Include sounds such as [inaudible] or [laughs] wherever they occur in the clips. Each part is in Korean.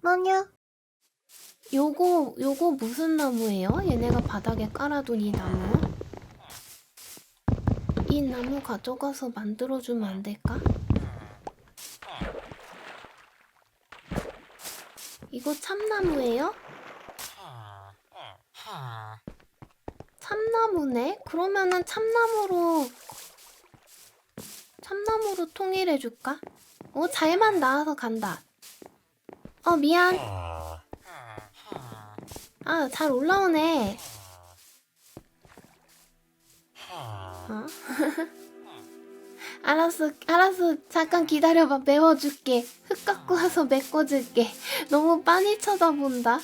뭐냐? 요거 요거 무슨 나무예요? 얘네가 바닥에 깔아둔 이 나무? 이 나무 가져가서 만들어주면 안 될까? 이거 참나무예요? 참나무네? 그러면은 참나무로 참나무로 통일해줄까? 어 잘만 나와서 간다. 어 미안. 아 잘 올라오네. 어? [laughs] 알았어, 알았어. 잠깐 기다려봐. 메워줄게. 흙 갖고 와서 메꿔줄게. 너무 빤히 쳐다본다.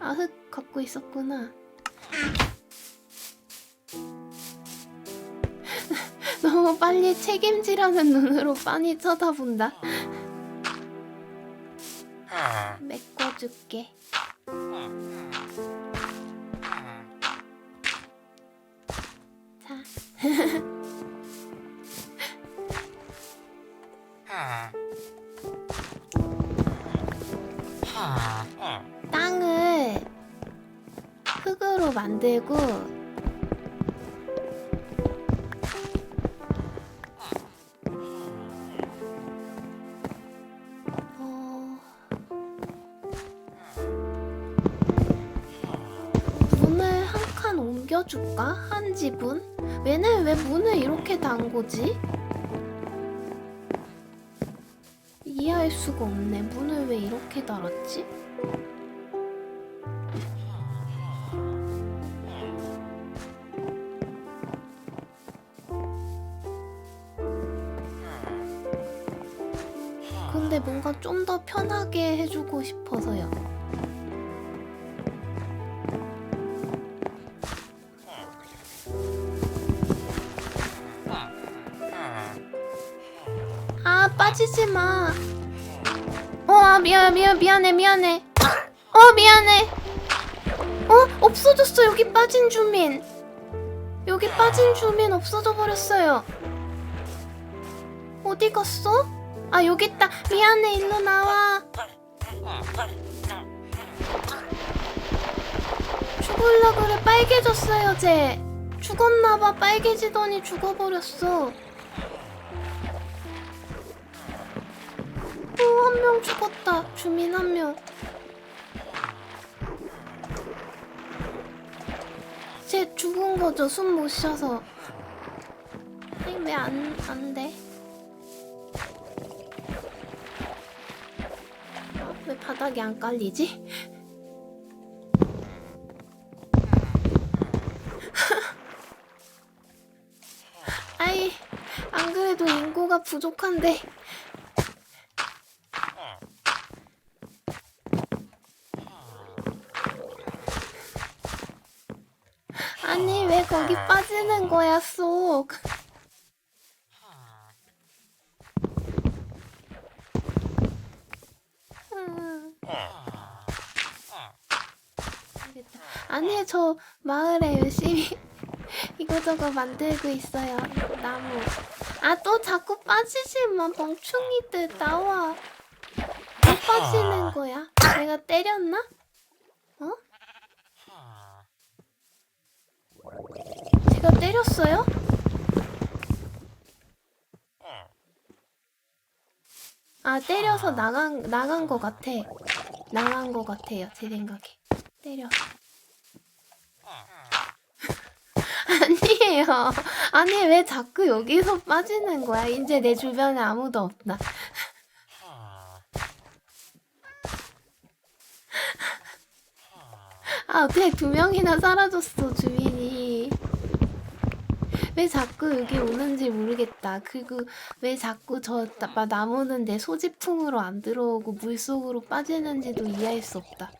아, 흙 갖고 있었구나. 너무 빨리 책임지라는 눈으로 빤히 쳐다본다. 메꿔줄게. 자. [laughs] 땅을 흙으로 만들고 옮겨줄까? 한 지분? 얘네 왜 문을 이렇게 단 거지? 이해할 수가 없네. 문을 왜 이렇게 달았지? 근데 뭔가 좀 더 편하게 해주고 싶어서요. 빠지지 마. 어 아, 미안 미안 미안해 미안해. 어 미안해. 어 없어졌어 여기 빠진 주민. 여기 빠진 주민 없어져 버렸어요. 어디 갔어? 아 여기 있다. 미안해 일로 나와. 죽을라 그래 빨개졌어요 쟤. 죽었나봐 빨개지더니 죽어버렸어. 명 죽었다. 주민 한 명. 쟤 죽은 거죠. 숨 못 쉬어서. 아니, 왜 안, 안 돼? 어, 왜 바닥이 안 깔리지? [laughs] 아이, 안 그래도 인구가 부족한데. 아니 왜 거기 빠지는 거야 쏙. 아니 저 마을에 열심히 [laughs] 이거저거 만들고 있어요 나무 아 또 자꾸 빠지지만 멍충이들 나와 왜 빠지는 거야 내가 때렸나? 어? 제가 때렸어요? 아 때려서 나간 나간 거 같아. 나간 거 같아요 제 생각에. 때려. [laughs] 아니에요. 아니 왜 자꾸 여기서 빠지는 거야? 이제 내 주변에 아무도 없다. 아 어떻게 두 명이나 사라졌어 주민이. 왜 자꾸 여기 오는지 모르겠다. 그리고 왜 자꾸 저 나- 나무는 내 소지품으로 안 들어오고 물 속으로 빠지는지도 이해할 수 없다.